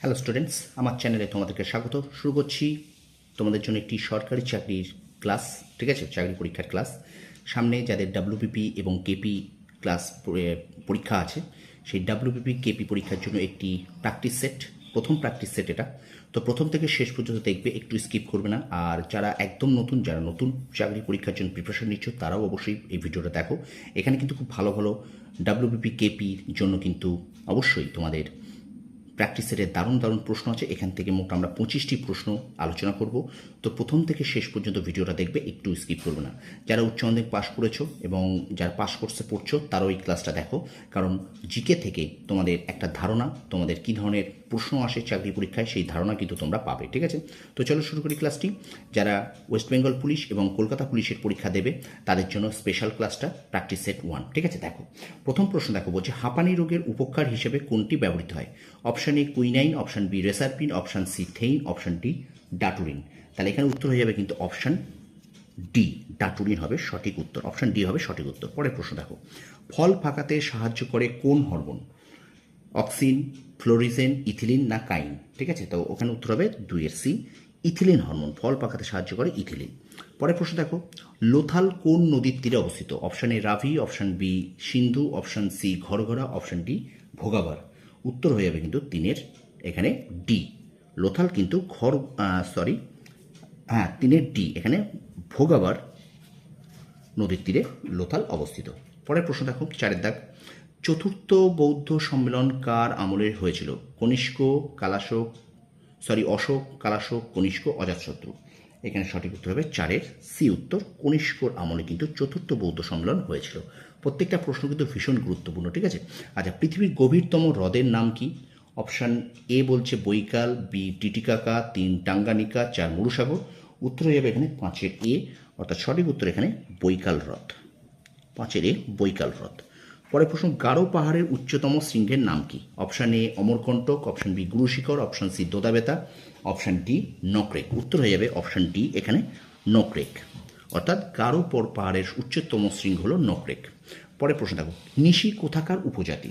Hello students আমার চ্যানেলে তোমাদেরকে স্বাগত। শুরু করছি তোমাদের জন্য একটি সরকারি চাকরির ক্লাস ঠিক আছে? চাকরি পরীক্ষার ক্লাস সামনে যাদের ডাব্লিউপিপি এবং কেপি ক্লাস পরীক্ষা আছে, সেই ডাব্লিউপিপি কেপি পরীক্ষার জন্য একটি প্র্যাকটিস সেট প্রথম প্র্যাকটিস সেট এটা। তো প্রথম থেকে শেষ পর্যন্ত দেখবে, একটু স্কিপ করবে না। আর যারা একদম নতুন, যারা নতুন চাকরি পরীক্ষার জন্য প্রিপারেশন নিচ্ছ, তারাও অবশ্যই এই ভিডিওটা দেখো। এখানে কিন্তু খুব ভালো ভালো ডাব্লিউবিপি কেপির জন্য কিন্তু অবশ্যই তোমাদের প্র্যাকটিস সেটের দারুণ দারুণ প্রশ্ন আছে। এখান থেকে মোট আমরা পঁচিশটি প্রশ্ন আলোচনা করব। তো প্রথম থেকে শেষ পর্যন্ত ভিডিওটা দেখবে, একটু স্কিপ করবে না। যারা উচ্চ মাধ্যমিক পাশ করেছ এবং যারা পাশ কোর্সে পড়ছো, তারাও এই ক্লাসটা দেখো। কারণ জিকে থেকে তোমাদের একটা ধারণা, তোমাদের কী ধরনের প্রশ্ন আসে চাকরি পরীক্ষায়, সেই ধারণা কিন্তু তোমরা পাবে, ঠিক আছে? তো চলো শুরু করি ক্লাসটি। যারা ওয়েস্ট বেঙ্গল পুলিশ এবং কলকাতা পুলিশের পরীক্ষা দেবে, তাদের জন্য স্পেশাল ক্লাসটা প্র্যাকটিস সেট ওয়ান, ঠিক আছে? দেখো, প্রথম প্রশ্ন দেখো, বলছে, হাঁপানি রোগের উপকার হিসেবে কোনটি ব্যবহৃত হয়? Option A quinine, option B reserpine, option C theine, option D daturine. তাহলে এখানে উত্তর হয়ে যাবে কিন্তু অপশান ডি, ডাটুরিন হবে সঠিক উত্তর। অপশান ডি হবে সঠিক উত্তর। পরের প্রশ্ন দেখো। ফল পাকাতে সাহায্য করে কোন হরমোন? অক্সিন ফ্লোরিজেন ইথিলিন না কাইন? ঠিক আছে? তো ওখানে উত্তর হবে দুইয়ের সি। ইথিলিন হরমোন, ফল পাকাতে সাহায্য করে ইথিলিন। পরের প্রশ্ন দেখো। লোথাল কোন নদীর তীরে অবস্থিত? Option A Ravi, option B Sindhu, option C ঘরঘরা, option D ভোগাবার। উত্তর হয়ে যাবে কিন্তু তিনের, এখানে ডি লোথাল কিন্তু ঘর সরি হ্যাঁ তিনের ডি এখানে ভোগাবার নদীর তীরে লোথাল অবস্থিত। পরের প্রশ্ন দেখো, চারের দাগ। চতুর্থ বৌদ্ধ সম্মেলন কার আমলে হয়েছিল? কনিষ্ক, কালাশোক সরি অশোক, কালাশোক, কনিষ্ক অজাতশত্রু এখানে সঠিক উত্তর হবে চারের। সি উত্তর, কনিষ্কর আমলে কিন্তু চতুর্থ বৌদ্ধ সম্মেলন হয়েছিল। প্রত্যেকটা প্রশ্ন কিন্তু ভীষণ গুরুত্বপূর্ণ, ঠিক আছে? আচ্ছা পৃথিবীর গভীরতম হ্রদের নাম কি? অপশান এ বলছে বৈকাল, বি টিটিকাকা, তিন টাঙ্গানিকা, চার মরুসাগর। উত্তর হয়ে যাবে এখানে পাঁচের এ, অর্থাৎ সঠিক উত্তর এখানে বৈকাল হ্রদ। পাঁচের এ, বৈকাল হ্রদ। পরের প্রশ্ন, গারো পাহাড়ের উচ্চতম শৃঙ্গের নাম কি? Option A, Amarkantak, option B, Gurushikhar, option C, Doddabetta, option D, Nokrek. উত্তর হয়ে যাবে অপশান ডি, এখানে নকরেক। অর্থাৎ গারো পর পাহাড়ের উচ্চতম শৃঙ্গ হল নকরেক। পরে প্রশ্ন দেখো, নিশি কোথাকার উপজাতি?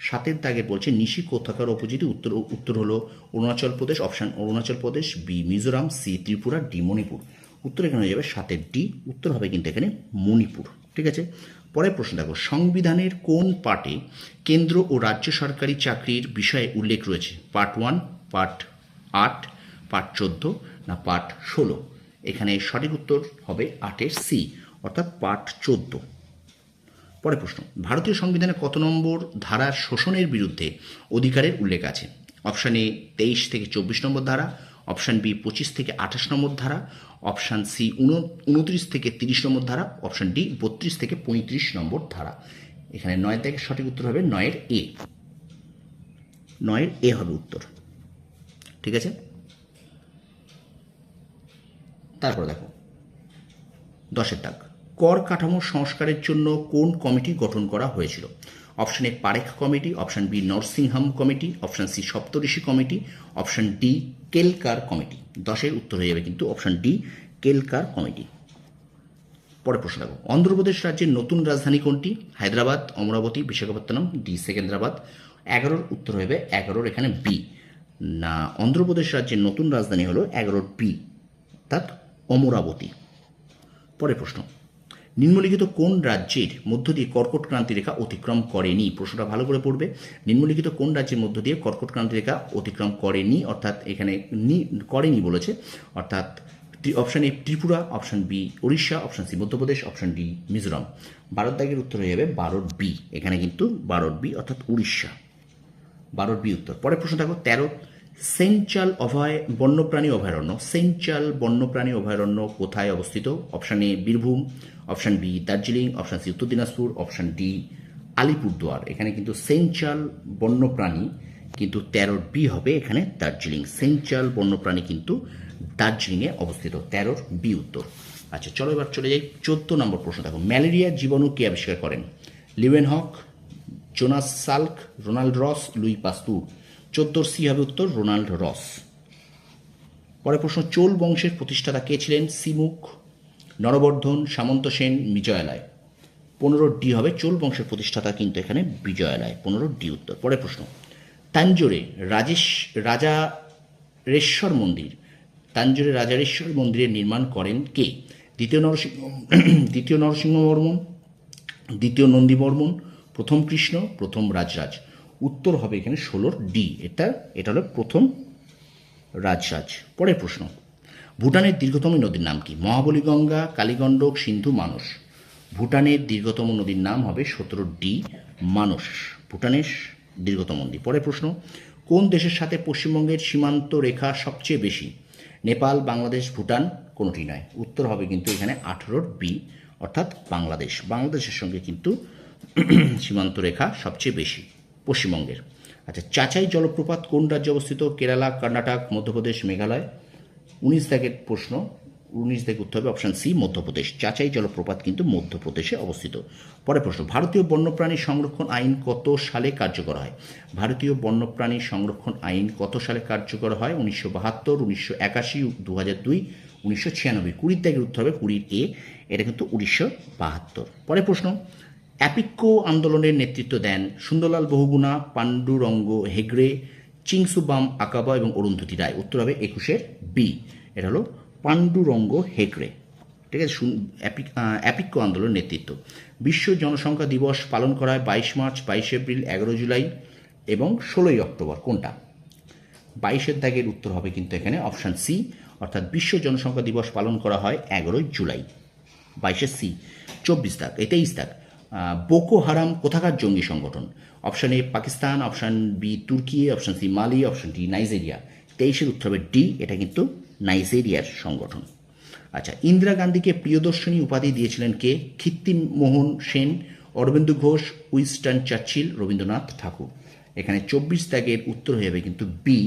সাতের দাগে বলছে, নিশি কোথাকার উপজাতি? উত্তর উত্তর হলো Arunachal Pradesh, option Arunachal Pradesh B Mizoram C Tripura D Manipur. উত্তর এখানে হয়ে যাবে সাতের ডি উত্তর হবে কিন্তু এখানে মণিপুর। ঠিক আছে? পরের প্রশ্ন দেখো, সংবিধানের কোন পার্টে কেন্দ্র ও রাজ্য সরকারি চাকরির বিষয়ে উল্লেখ রয়েছে? পার্ট ওয়ান, পার্ট আট, পার্ট চোদ্দ না পার্ট ষোলো? এখানে সঠিক উত্তর হবে আটের সি, অর্থাৎ পার্ট চোদ্দ। পরে প্রশ্ন, ভারতীয় সংবিধানে কত নম্বর ধারার শোষণের বিরুদ্ধে অধিকারের উল্লেখ আছে? অপশান এ, তেইশ থেকে চব্বিশ নম্বর ধারা, অপশান বি, পঁচিশ থেকে আঠাশ নম্বর ধারা, অপশান সি উনত্রিশ থেকে তিরিশ নম্বর ধারা, অপশান ডি, বত্রিশ থেকে পঁয়ত্রিশ নম্বর ধারা। এখানে নয় থেকে সঠিক উত্তর হবে নয়ের এ। নয়ের এ হবে উত্তর। ঠিক আছে? তারপর দেখো। দশের দাগ। কর কাঠামো সংস্কারের জন্য কোন কমিটি গঠন করা হয়েছিল? Option A Parekh committee, option B Narasimham committee, option C Saptarishi committee, option D Kelkar committee. দশের উত্তর হয়ে যাবে কিন্তু অপশন ডি কেলকার কমিটি। পরে প্রশ্ন দেখো। অন্ধ্রপ্রদেশ রাজ্যের নতুন রাজধানী কোনটি? হায়দ্রাবাদ, অমরাবতী, বিশাখাপত্তনম, ডি সেকেন্দ্রাবাদ। এগারোর উত্তর হবে এগারোর, এখানে বি। না, অন্ধ্রপ্রদেশ রাজ্যের নতুন রাজধানী হলো এগারোর বি। অর্থাৎ অমরাবতী। পরের প্রশ্ন। নিম্নলিখিত কোন রাজ্যের মধ্য দিয়ে কর্কট ক্রান্তি রেখা অতিক্রম করেনি? প্রশ্নটা ভালো করে পড়বে। নিম্নলিখিত কোন রাজ্যের মধ্য দিয়ে কর্কট ক্রান্তি রেখা অতিক্রম করেনি? অর্থাৎ এখানে নি, করেনি বলেছে। অর্থাৎ option A Tripura, option B Orissa, option C Madhya Pradesh, option D Mizoram. বারোর দাগের উত্তর হয়ে যাবে বারোর বি। এখানে কিন্তু বারোর বি, অর্থাৎ উড়িষ্যা। বারোর বি উত্তর। পরের প্রশ্ন দেখো, তেরো সেন্ট্রাল অভয় বন্যপ্রাণী অভয়ারণ্য, সেন্ট্রাল বন্যপ্রাণী অভয়ারণ্য কোথায় অবস্থিত? Option A Birbhum, option B Darjeeling, option C Uttar Dinajpur, option D Alipurduar. এখানে কিন্তু সেন্ট্রাল বন্যপ্রাণী কিন্তু তেরোর বি হবে এখানে দার্জিলিং। সেন্ট্রাল বন্যপ্রাণী কিন্তু দার্জিলিংয়ে অবস্থিত, তেরোর বি উত্তর। আচ্ছা চলো এবার চলে যাই চোদ্দ নম্বর প্রশ্ন। দেখো, ম্যালেরিয়া জীবাণু কে আবিষ্কার করেন? Leeuwenhoek, Jonas Salk, Ronald Ross, Louis Pasteur. চোদ্দোর সি হবে উত্তর, রোনাল্ড রস। পরের প্রশ্ন, চোল বংশের প্রতিষ্ঠাতা কে ছিলেন? সিমুখ নরবর্ধন, সামন্ত সেন, বিজয়ালয়। পনেরো ডি হবে চোল বংশের প্রতিষ্ঠাতা কিন্তু এখানে বিজয়ালয়। পনেরো ডি উত্তর। পরের প্রশ্ন, তাঞ্জোরে রাজেশ রাজারেশ্বর মন্দির, তাঞ্জোরে রাজারেশ্বর মন্দিরের নির্মাণ করেন কে? দ্বিতীয় নরসিংহ, দ্বিতীয় নরসিংহবর্মন দ্বিতীয় নন্দী বর্মন প্রথম কৃষ্ণ, প্রথম রাজরাজ। উত্তর হবে এখানে ষোলোর ডি এটা এটা হলো প্রথম রাজসাজ পরের প্রশ্ন, ভুটানের দীর্ঘতম নদীর নাম কি? মহাবলী গঙ্গা কালীগণ্ডক, সিন্ধু, মানস। ভুটানের দীর্ঘতম নদীর নাম হবে সতেরো ডি মানস। ভুটানের দীর্ঘতম নদী। পরের প্রশ্ন, কোন দেশের সাথে পশ্চিমবঙ্গের সীমান্ত রেখা সবচেয়ে বেশি? নেপাল, বাংলাদেশ, ভুটান, কোনোটি নয়। উত্তর হবে কিন্তু এখানে আঠেরোর বি অর্থাৎ বাংলাদেশ। বাংলাদেশের সঙ্গে কিন্তু সীমান্ত রেখা সবচেয়ে বেশি। পশ্চিমবঙ্গের। আচ্ছা চাচাই জলপ্রপাত কোন রাজ্যে অবস্থিত? কেরালা, কর্ণাটক, মধ্যপ্রদেশ, মেঘালয়? উনিশ দাগের প্রশ্ন, উনিশ দাগে উত্তর হবে অপশান সি, মধ্যপ্রদেশ। চাচাই জলপ্রপাত কিন্তু মধ্যপ্রদেশে অবস্থিত। পরের প্রশ্ন, ভারতীয় বন্যপ্রাণী সংরক্ষণ আইন কত সালে কার্যকর হয়? ভারতীয় বন্যপ্রাণী সংরক্ষণ আইন কত সালে কার্যকর হয়? উনিশশো বাহাত্তর, উনিশশো একাশি দু হাজার দুই, উনিশশো ছিয়ানব্বই। কুড়ির দাগের উত্তর হবে কুড়ির এ, এটা কিন্তু উনিশশো বাহাত্তর। পরের প্রশ্ন অ্যাপিক্কো আন্দোলনের নেতৃত্ব দেন সুন্দরলাল, বহুগুণা, পাণ্ডুরঙ্গ হেগড়ে, চিংসুবাম, আকাবা এবং অরুন্ধতী রায়। উত্তর হবে একুশের বি। এটা হলো পাণ্ডুরঙ্গ হেগড়ে। ঠিক আছে অ্যাপিক্কো আন্দোলনের নেতৃত্ব। বিশ্ব জনসংখ্যা দিবস পালন করা হয় বাইশ মার্চ, বাইশে এপ্রিল, এগারো জুলাই এবং ষোলোই অক্টোবর। কোনটা? বাইশের দাগের উত্তর হবে কিন্তু এখানে অপশান সি। অর্থাৎ বিশ্ব জনসংখ্যা দিবস পালন করা হয় এগারোই জুলাই। বাইশে সি, চব্বিশ দাগ এ তেইশ দাগ। বোকো হারাম কোথাকার জঙ্গি সংগঠন? Option A Pakistan option B Turkey option C Mali option D Nigeria তেইশের উত্তর হবে ডি এটা কিন্তু নাইজেরিয়ার সংগঠন। আচ্ছা ইন্দিরা গান্ধীকে প্রিয়দর্শনী উপাধি দিয়েছিলেন কে? Kirtimohan Sen, Aurobindo Ghosh Winston Churchill, Rabindranath Tagore. এখানে চব্বিশ ত্যাগের উত্তর হয়ে যাবে কিন্তু বি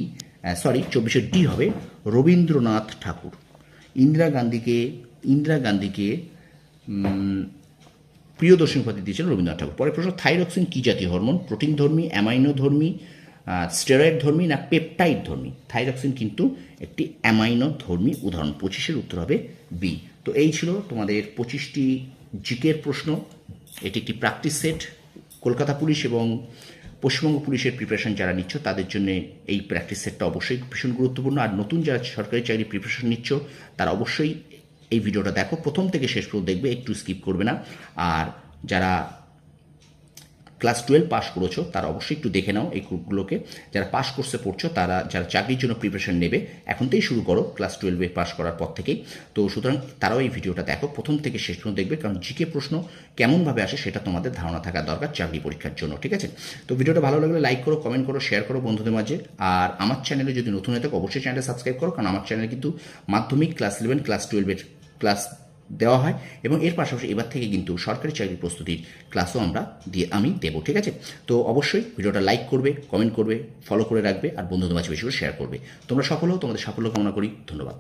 সরি চব্বিশের ডি হবে রবীন্দ্রনাথ ঠাকুর। ইন্দিরা গান্ধীকে ইন্দিরা গান্ধীকে প্রিয়দর্শনী উপাধি দিয়েছিলেন রবীন্দ্রনাথ ঠাকুর। পরের প্রশ্ন, থাইরক্সিন কী জাতীয় হরমোন? প্রোটিন ধর্মী অ্যামাইনো ধর্মী স্টেরয়েড ধর্মী না পেপটাইড ধর্মী থাইরক্সিন কিন্তু একটি অ্যামাইনো ধর্মী উদাহরণ। পঁচিশের উত্তর হবে বি। তো এই ছিল তোমাদের পঁচিশটি জিকের প্রশ্ন। এটি একটি প্র্যাকটিস সেট। কলকাতা পুলিশ এবং পশ্চিমবঙ্গ পুলিশের প্রিপারেশন যারা নিচ্ছ, তাদের জন্য এই প্র্যাকটিস সেটটা অবশ্যই ভীষণ গুরুত্বপূর্ণ। আর নতুন যারা সরকারি চাকরি প্রিপারেশন নিচ্ছ, তারা অবশ্যই এই ভিডিওটা দেখো। প্রথম থেকে শেষ পর্যন্ত দেখবে, একটু স্কিপ করবে না। আর যারা ক্লাস টুয়েলভ পাস করেছ, তারা অবশ্যই একটু দেখে নাও এই গ্রুপগুলোকে যারা পাস কোর্সে পড়ছো, তারা, যারা চাকরির জন্য প্রিপারেশন নেবে, এখন থেকেই শুরু করো ক্লাস টুয়েলভে পাস করার পর থেকেই। তো সুতরাং তারাও এই ভিডিওটা দেখো। প্রথম থেকে শেষ পর্যন্ত দেখবে, কারণ জিকে প্রশ্ন কেমনভাবে আসে সেটা তোমাদের ধারণা থাকা দরকার চাকরি পরীক্ষার জন্য, ঠিক আছে? তো ভিডিওটা ভালো লাগলে লাইক করো কমেন্ট করো শেয়ার করো বন্ধুদের মাঝে। আর আমার চ্যানেলে যদি নতুন হয়ে থাকো, অবশ্যই চ্যানেলটা সাবস্ক্রাইব করো, কারণ আমার চ্যানেলে কিন্তু মাধ্যমিক ক্লাস ইলেভেন ক্লাস টুয়েলভের ক্লাস দেওয়া হয় এবং এর পাশাপাশি এবার থেকে কিন্তু সরকারি চাকরি প্রস্তুতির ক্লাসও আমরা দিয়ে, আমি দেবো, ঠিক আছে? তো অবশ্যই ভিডিওটা লাইক করবে কমেন্ট করবে ফলো করে রাখবে, আর বন্ধুদের মাঝে বেশি করে শেয়ার করবে। তোমরা সফল হও, তোমাদের সাফল্য কামনা করি, ধন্যবাদ।